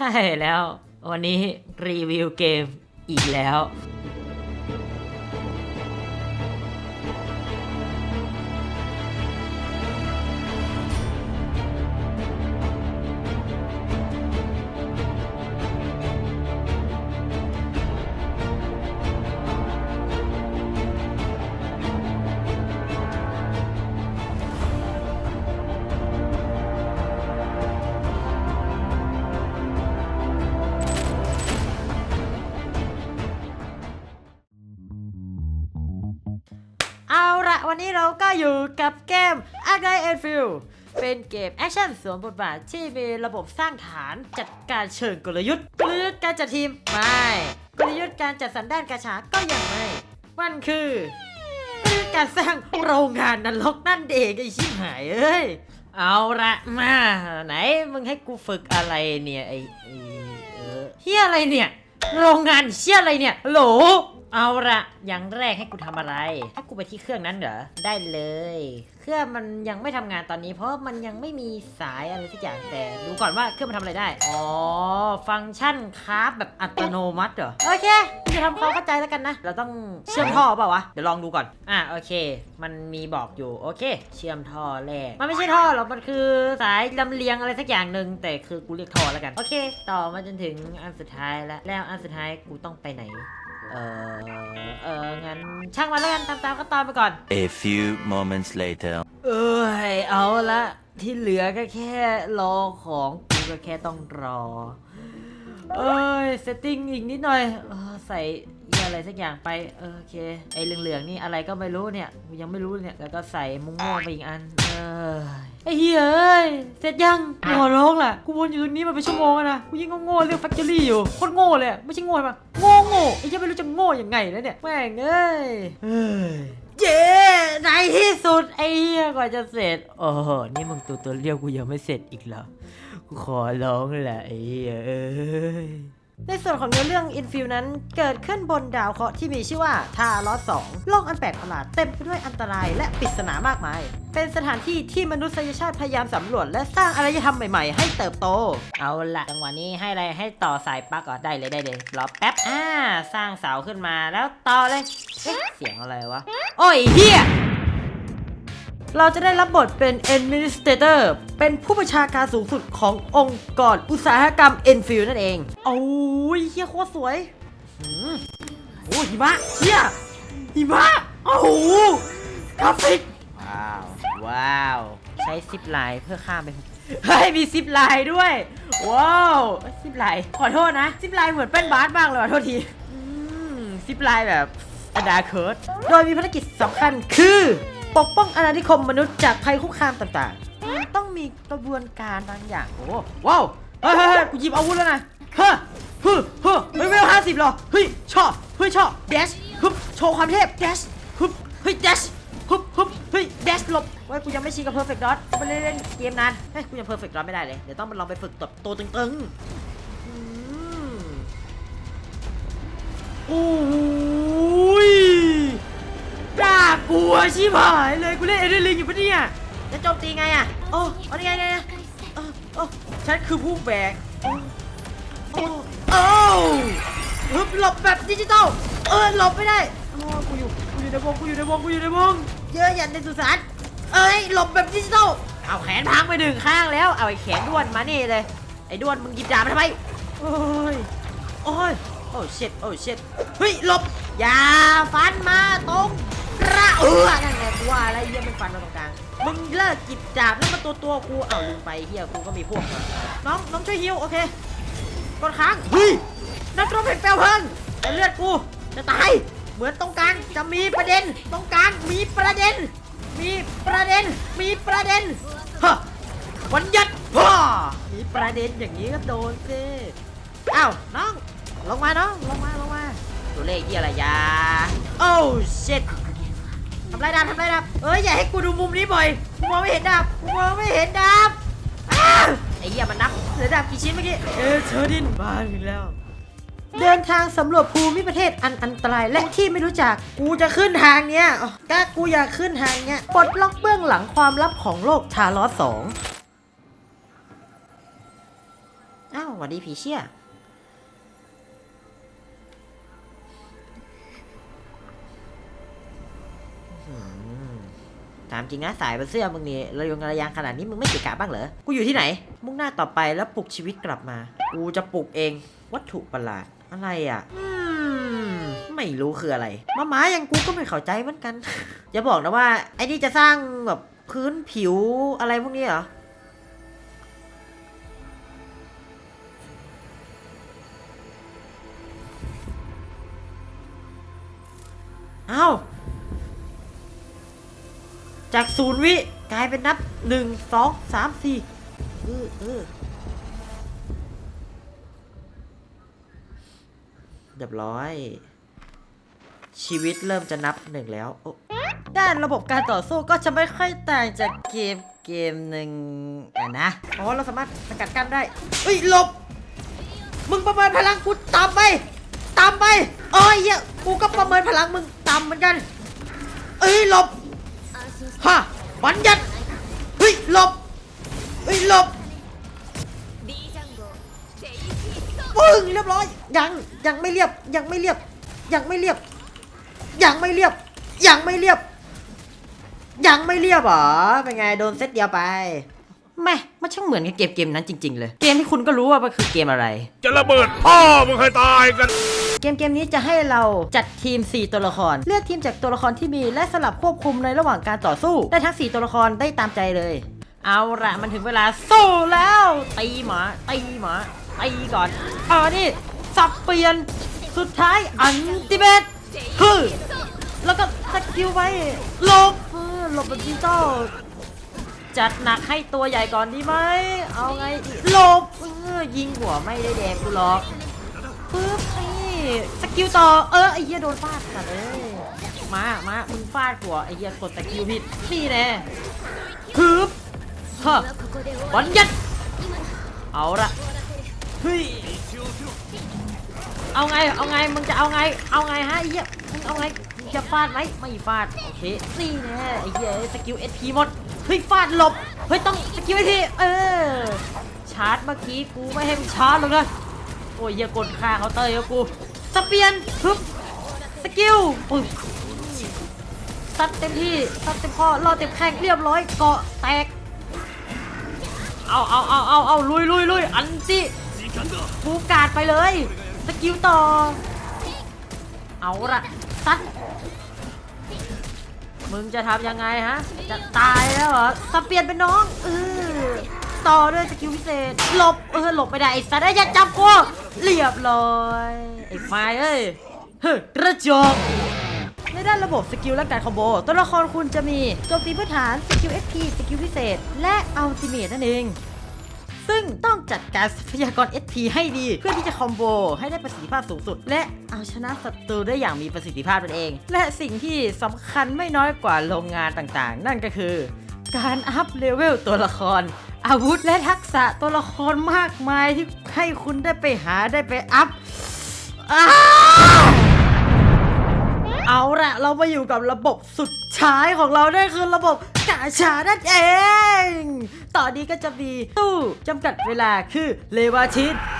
ใช่แล้ว วันนี้รีวิวเกมอีกแล้ว เราก็อยู่กับเกม a g i and f i e l เป็นเกมแอคชั่นสวมบทบาทที่มีระบบสร้างฐานจัดการเชิงกลยุทธ์กลยุทธ์การจัดทีมไม่กลยุทธ์การจัดสรรด้านกาชาก็ยังไม่ มันคือกลยุทธ์การสร้างโรงงานนรกนั่นเองไอชิบหายเอ้ยเอาละมาไหนมึงให้กูฝึกอะไรเนี่ยไอไอ้เออเฮียอะไรเนี่ย โรงงานเชี่ยอะไรเนี่ยโหล เอาละอย่างแรกให้กูทำอะไร ให้กูไปที่เครื่องนั้นเหรอ ได้เลย เครื่องมันยังไม่ทำงานตอนนี้ เพราะมันยังไม่มีสายอะไรสักอย่างแต่ดูก่อนว่าเครื่องมันทำอะไรได้ อ๋อ ฟังก์ชันคราฟแบบอัตโนมัติเหรอ โอเคจะทำความเข้าใจแล้วกันนะ เราต้องเชื่อมท่อเปล่าวะ เดี๋ยวลองดูก่อน อะโอเค มันมีบอกอยู่โอเค เชื่อมท่อแรก มันไม่ใช่ท่อหรอก มันคือสายลำเลียงอะไรสักอย่างหนึ่งแต่คือกูเรียกท่อแล้วกัน โอเค ต่อมาจนถึงอันสุดท้ายแล้วแล้วอันสุดท้ายกูต้องไปไหน เออเอองั้นช่างมันแล้วกันตามตามๆก็ตามไปก่อน A few moments later. เอ้ยเอาละที่เหลือก็แค่รอของกูก็แค่ต้องรอ เอ้ยเซตติ้งอีกนิดหน่อยเออใส่เหี้ยอะไรสักอย่างไปเออโอเค ไอ้เหลืองๆนี่อะไรก็ไม่รู้เนี่ยกูยังไม่รู้เนี่ยแล้วก็ใส่มุ้งม่วงไปอีกอัน เออ ไอ้เหี้ยเอ้ยเสร็จยังกูขอร้องล่ะกูวนอยู่ตรงนี้มาเป็นชั่วโมงแล้วนะกูยิ่งโง่ๆเรื่องแฟคทอรี่อยู่โคตรโง่เลยอะไม่ใช่โง่ปะโง่โง่ๆไอ้เหี้ยไม่รู้จะโง่ยังไงแล้วเนี่ยแม่งเอ้ยเฮ้ยเย้ในที่สุดไอ้เหี้ยกว่าจะเสร็จโอ้โหนี่มึงตัวตัวเรียวกูยังไม่เสร็จอีกเหรอกูขอร้องแหละไอ้เหี้ยเอ้ย ในส่วนของเนื้อเรื่องอินฟิวนั้นเกิดขึ้นบนดาวเคราะห์ที่มีชื่อว่าทารอสสองโลกอันแปลกประหลาดเต็มไปด้วยอันตรายและปริศนามากมาย เป็นสถานที่ที่มนุษยชาติพยายามสำรวจ และสร้างอารยธรรมใหม่ๆ ให้เติบโต เอาละจังหวะนี้ให้อะไรให้ต่อสายปลั๊กก่อนได้เลยได้เลยรอแป๊บอ่าสร้างเสาขึ้นมาแล้วต่อเลยเอ๊ะเสียงอะไรวะโอ้ยเฮีย เราจะได้รับบทเป็น Administrator เป็นผู้บัญชาการสูงสุดขององค์กรอุตสาหกรรม Enfield นั่นเอง โอ้ยเฮียโคตรสวยหืมโอ้หิมะเฮียหิมะโอ้โหกราฟิก ว้าว ว้าว ใช้ซิปไลน์เพื่อข้ามไป เฮ้ย มีซิปไลน์ด้วย ว้าวซิปไลน์ขอโทษนะ ซิปไลน์เหมือนเป็นบาสบ้างเลยขอโทษทีอืมซิปไลน์แบบอดาเคิร์ดโดยมีภารกิจสำคัญคือ ปกป้องอาณานิคมมนุษย์จากภัยคุกคามต่างๆ ต้องมีกระบวนการบางอย่าง โอ้ว้าวเฮ้ยเฮ้ยเฮ้ยกูหยิบอาวุธแล้วนะเฮ้ยเฮ้ยเฮ้ยไม่เวลห้าสิบหรอเฮ้ยชอบเฮ้ยชอบเดชฮึบโชว์ความเทพเดชฮึบเฮ้ยเดชฮึบฮึบเฮ้ยเดชหลบเว้ยกูยังไม่ชินกับเพอร์เฟกต์ดอทไม่ได้เล่นเกมนานเฮ้ยกูยังเพอร์เฟกต์ดอทไม่ได้เลยเดี๋ยวต้องไปลองไปฝึกตบตัวตึงๆอื วชิบหายเลยกูเล่นเอเดนลิงอยู่ปะเนี่ยจะโจมตีไงอะโอ้เอาไงไงอะโอ้โอ้ฉันคือผู้แบกโอ้โอ้โอ้ฮึบหลบแบบดิจิตอลเออหลบไม่ได้โอ้กูอยู่กูอยู่ในวงกูอยู่ในวงกูอยู่ในวงเยอะยันในสุสานเอ้ยหลบแบบดิจิตอลเอาแขนพังไปหนึ่งข้างแล้วเอาไอ้แขนด้วนมานี่เลยไอ้ด้วนมึงหยิบดาบมาทำไมโอ้ยโอ้ยโอ้เช็ดโอ้เช็ดเฮ้ยหลบอย่าฟันมาตรงกระ เอือนั่นไงกูว่าอะไรเยี่ยมันฟันมาตรงกลาง มึงเลิกจิบดาบแล้วมาตัวตัวกู เอาลืมไปเฮียกูก็มีพวกมาน้องน้องช่วยฮิวโอเค กดค้างเฮ้ยนักรบเห็นเปลวเพลิงแต่เลือดกูจะตาย เหมือนตรงกลางจะมีประเด็น ตรงกลางมีประเด็น มีประเด็น มีประเด็นฮะวันยัดฮ่ามีประเด็นอย่างนี้ก็โดนสิอ้าวน้อง ลงมาน้อง ลงมา ลงมา ตัวเลขยี่อะไรยา โอ้ชิต ทำไรดาบทำไรดาบเอ้ยอย่าให้กูดูมุมนี้บ่อยกูมองไม่เห็นดาบกูมองไม่เห็นดาบอ้าวไอ้เหี้ยมันนับเหลือดาบกี่ชิ้นเมื่อกี้เออเชอร์ดินบ้านอีกแล้ว เดินทางสำรวจภูมิประเทศอันอันตรายและที่ไม่รู้จัก กูจะขึ้นทางเนี้ยอ๋อถ้ากูอยากขึ้นทางเนี้ยปลดล็อกเบื้องหลังความลับของโลกทารอสสองอ้าวหวัดดีผีเชี่ย ถามจริงนะสายบนเสื้อมึงนี่ระยงระยางขนาดนี้มึงไม่เกะกะบ้างเหรอ กูอยู่ที่ไหน มุ่งหน้าต่อไปแล้วปลุกชีวิตกลับมา กูจะปลุกเอง วัตถุประหลาด อะไรอะไม่รู้คืออะไรมาหมาอย่างกูก็ไม่เข้าใจเหมือนกัน อย่าบอกนะว่า ไอ้นี่จะสร้างแบบพื้นผิวอะไรพวกนี้เหรอเอ้า จากศูนย์วิกลายเป็นนับหนึ่งสองสามสี่เออเออเรียบร้อย ชีวิตเริ่มจะนับหนึ่งแล้ว ด้านระบบการต่อสู้ก็จะไม่ค่อยต่างจากเกมเกมหนึ่งอะนะอ๋อเราสามารถสกัดกั้นได้เอ้ยหลบ มึงประเมินพลังกูตามไปตามไปโอ้ยเหี้ยกูก็ประเมินพลังมึงตามเหมือนกัน เอ้ยหลบ ฮะบัญญัติเฮ้ยหลบเฮ้ยหลบปึ้งเรียบร้อย ยังยังไม่เรียบยังไม่เรียบ ยังไม่เรียบ ยังไม่เรียบ ยังไม่เรียบ ยังไม่เรียบเหรอเป็นไงโดนเซตเดียวไปแม่มันช่างเหมือนกับเกมเกมนั้นจริง ๆ เลย เกมที่คุณก็รู้ว่ามันคือเกมอะไร จะระเบิดพ่อมึงให้ตายกัน เกมเกมนี้จะให้เราจัดทีม 4 ตัวละคร เลือกทีมจากตัวละครที่มีและสลับควบคุมในระหว่างการต่อสู้ ได้ทั้ง 4 ตัวละครได้ตามใจเลย เอาละมันถึงเวลาสู้แล้วตีหมาตีหมาตีก่อนอ่านี่สับเปลี่ยนสุดท้ายอันติเมตฮึแล้วก็สกิลไว้หลบเออหลบแบบดิจิตอลจัดหนักให้ตัวใหญ่ก่อนดีไหม เอาไงดีหลบเออยิงหัวไม่ได้แดงกูหรอกปึ๊บนี่ สกิลต่อ เออไอ้เหี้ยโดนฟาดกันเลยมา มา มึงฟาดหัวไอ้เหี้ยกดสกิลผิดนี่แน่ปึ๊บฮะวันยัด เอาละเฮ้ย เอาไง เอาไง มึงจะเอาไง เอาไงฮะไอ้เหี้ย มึงเอาไงมึงจะฟาดไหมไม่ฟาด โอเค นี่แน่ไอ้เหี้ยสกิลเอพีหมด เฮ้ยฟาดหลบ เฮ้ยต้องสกิลไอทีเออ ชาร์จเมื่อกี้กูไม่ให้มึงชาร์จหรอกนะโอ้ยอย่ากดค่าเคาเตอร์กับกู สเปียนปึ๊บสกิลปึ๊บซัดเต็มที่ซัดเต็มข้อรอเต็มแข้งเรียบร้อยเกาะแตกเอาเอาเอาเอาเอาลุยลุยลุยอันติบูกาดไปเลยสกิลต่อ เอาละซัดมึงจะทำยังไงฮะ จะตายแล้วเหรอสเปียนเป็นน้องเออต่อด้วยสกิลพิเศษหลบเออหลบไม่ได้ไอ้สัตว์ไอ้ยอย่าจับกู เรียบร้อย ไอ้ไฟเอ้ยเฮ้ยกระจอกในด้านระบบสกิลและการคอมโบตัวละครคุณจะมีโจมตีพื้นฐานสกิล SP สกิลพิเศษ และอัลติเมทนั่นเอง ซึ่งต้องจัดการทรัพยากร SP ให้ดี เพื่อที่จะคอมโบให้ได้ประสิทธิภาพสูงสุด และเอาชนะศัตรูได้อย่างมีประสิทธิภาพนั่นเอง และสิ่งที่สำคัญไม่น้อยกว่าโรงงานต่างๆ นั่นก็คือ การอัพเลเวลตัวละคร อาวุธและทักษะตัวละครมากมายที่ให้คุณได้ไปหาได้ไปอัพอเอาละเรามาอยู่กับระบบสุดท้ายของเรานั่นคือระบบกาชานั่นเอง ตอนนี้ก็จะมีตู้จำกัดเวลาคือเลวาชินเป็นตั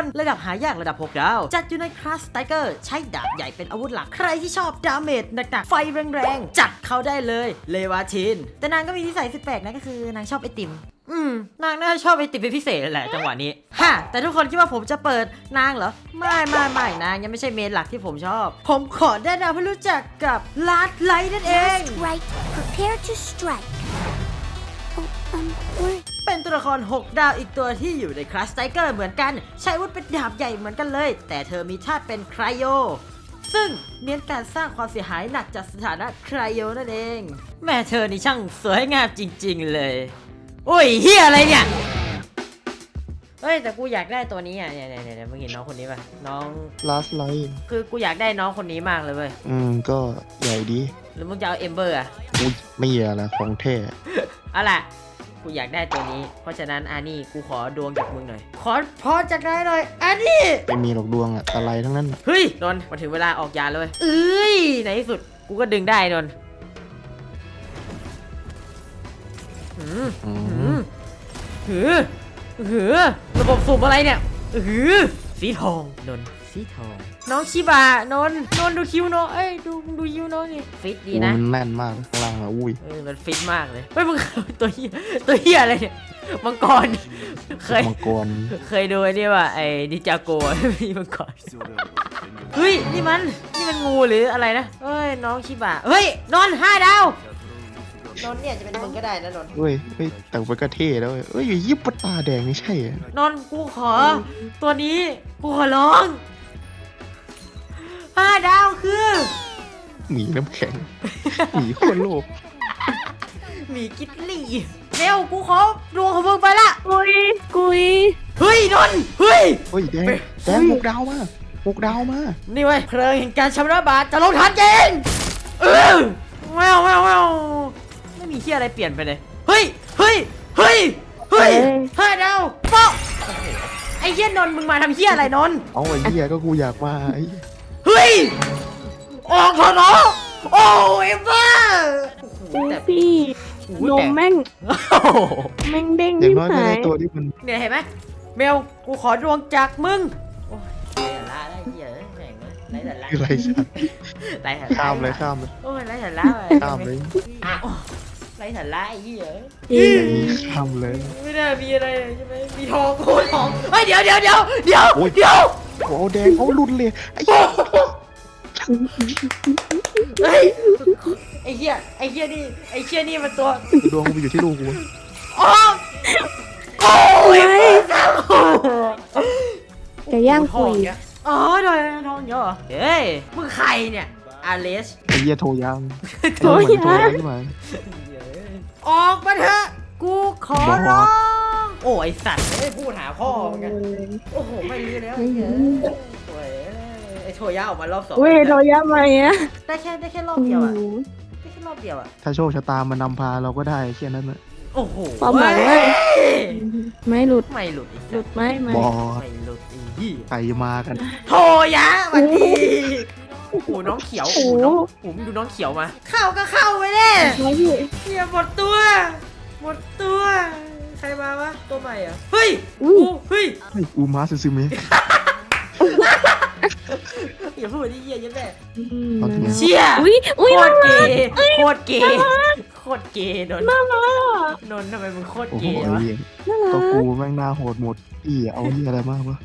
ร ระดับหายากระดับ 6 ดาว จัดอยู่ในคลาสไตเกอร์ใช้ดาบใหญ่เป็นอาวุธหลัก ใครที่ชอบดาเมจหนักๆไฟแรงๆ จัดเขาได้เลยเลวาชิน แต่นางก็มีนิสัยสุดแปลกนะก็คือนางชอบไอติมอืมนางน่าจะชอบไอติมเป็นพิเศษแหละจังหวะนี้ฮะแต่ทุกคนคิดว่าผมจะเปิดนางเหรอ ไม่ไม่ไม่นางยังไม่ใช่เมนหลักที่ผมชอบ ผมขอแนะนำให้รู้จักกับลาดไลท์นั่นเอง Right, prepare to strike. Oh, um, where? เป็นตัวละคร 6 ดาวอีกตัวที่อยู่ในคลาสไตเกอร์เหมือนกัน ใช้อาวุธเป็นดาบใหญ่เหมือนกันเลย แต่เธอมีธาตุเป็นไครโยซึ่งเน้นการสร้างความเสียหายหนักจากสถานะไครโยนั่นเอง แม่เธอนี่ช่างสวยงามจริง ๆ เลย โอ้ยเฮียอะไรเนี่ยเฮ้ยแต่กูอยากได้ตัวนี้อะเนี่ยเนี่ยเนี่ยมึงเห็นน้องคนนี้ป่ะน้อง last line คือกูอยากได้น้องคนนี้มากเลยเว้ยอืมก็ใหญ่ดีหรือมึงจะเอาเอมเบอร์อะอุ้ยไม่เหยอะละของแท้เอาล่ะ กูอยากได้ตัวนี้ เพราะฉะนั้นอานี่กูขอดวงจากมึงหน่อย ขอพรจากนายหน่อยอานี่ ไม่มีหรอกดวงอะตะไลทั้งนั้นน่ะเฮ้ยนนท์มาถึงเวลาออกยาเลยเว้ยเอ้ยในที่สุดกูก็ดึงได้นนท์อืมอืหืมมหือหือระบบสูบอะไรเนี่ยหือสีทองนนท์ สีทอง น้องชิบะนนท์นนท์ดูคิ้วน้องเอ้ยดูดูคิ้วน้องนี่ฟิตดีโอ้นะมันแน่นมากข้างล่างอะอุ้ยเออมันฟิตมากเลยเฮ้ยมึง ตัวเหี้ยตัวเหี้ยอะไรเนี่ยมังกรเคยมังกรเคยดูไอ้นี่ว่าไอ้นิจาโกะมีมังกรเฮ้ยนี่มันนี่มันงูหรืออะไรนะเฮ้ยน้องชิบะเฮ้ยนนท์ห้าดาวนนท์เนี่ยจะเป็นมึงก็ได้นะนนท์เฮ้ยเฮ้ยแต่งไปก็เท่แล้วเว้ยเอ้ยยิบปะตาแดงนี่ใช่อะนนท์กูขอ ตัวนี้กูขอร้อง ห้าดาวคือหมีน้ำแข็ง หมีขั้วโลก หมีกิตลี่เร็วกูขอดวงของมึงไปละกุยกุยเฮ้ยนนท์เฮ้ย เฮ้ยแดงแดงหกดาวมาหกดาวมานี่เว้ยเพลิงแห่งการชำระบาปจะลงทันเกณฑ์เออแววแววแววไม่มีเฮียอะไรเปลี่ยนไปเลย เฮ้ย เฮ้ย เฮ้ย เฮ้ยห้าดาวเปาะโอ้โหไอ้เฮียนนท์มึงมาทำเฮียอะไรนนท์เอาไอ้เหี้ยก็กูอยากมาไอ้เหี้ย เฮ้ย ออกเถอะเนาะโอ้ยบ้าโอ้โหอุ๊ยแต่พี่โอ้โหนมแต่แม่งโอ้โหแม่งเด้งอย่างยิ่งน้อยก็หาได้ยตัวที่มันเนี่ยเห็นไหมเมลกูขอดวงจากมึง โอ้ยไร้สาระได้เฮียเอ้ยแม่งเลยไร้สาระคืออะไรสัตว์ไร้สาระข้ามเลยข้ามเลยโอ้ยไร้สาระว่ะข้ามเลยโอ้ไร้สาระไอ้เหี้ยจริงอย่างนี้ข้ามเลย ไม่น่ามีอะไรเลยใช่ไหมมีทองโคตรทองเฮ้ยเดี๋ยวเดี๋ยวเดี๋ยวเดี๋ยวโอ้ย เดี๋ยวโอ้แดงเอาหลุดเลยไอ้เหี้ย เฮ้ยไอ้เหี้ยไอ้เหี้ยนี่ไอ้เหี้ยนี่มันตัวดวงมันอยู่ที่ลูกกูอ๋อโอ้ยไก่ย่างทกุองยเนี่ยอ๋อดอยทองเยอะเหรอเฮ้ยมึงใครเนี่ยอาเลสไอ้เหี้ยโทรยังโทรยังไอ้เหี้ยเหมือนโทรยังขึ้นมาออกมาเถอะกูขอร้องโอ้ยไอ้สัตว์ไม่ได้พูดหาพ่อเหมือนกันโอ้โหไม่รู้แล้วไอ้เหี้ยโอ้ยไอ้ โชย่าออกมารอบสองเว้ยเราย่ามาอะได้แค่ได้แค่รอบเดียวอะได้แค่รอบเดียวอะถ้าโชคชะตามันนำพาเราก็ได้แค่นั้นนะโอ้โหความหวังเว้ยไม่หลุดไม่หลุดอีกหลุดไหมไม่บอไม่หลุดอีกที่ใครมากันโทยะสวันดีโอ้โหน้องเขียวโอ้โหน้องโอ้โหดูน้องเขียวมาเข้าก็เข้าไปเน่ไม่พี่เฮียหมดตัวหมดตัว ใครมาวะตัวใหม่เหรอะเฮ้ยอุ้ยโอ้เฮ้ย เฮ้ยอูมาซึซึเมะ อย่าพูดที่เฮียเยันแม่อืมเอาทีนี้เชี่ยอุ้ยอุ้ยโคน่าตรรัเกกย์โคตรเกย์โคตรเกย์นนท์น่ารักนนท์ทำไมมึงโคตรโอ้เกโหย์วะ เหี้ยน่ารัก็กกูแม่งหน้าโหดหมดพี่เอาเหี้ยอะไรมากวะ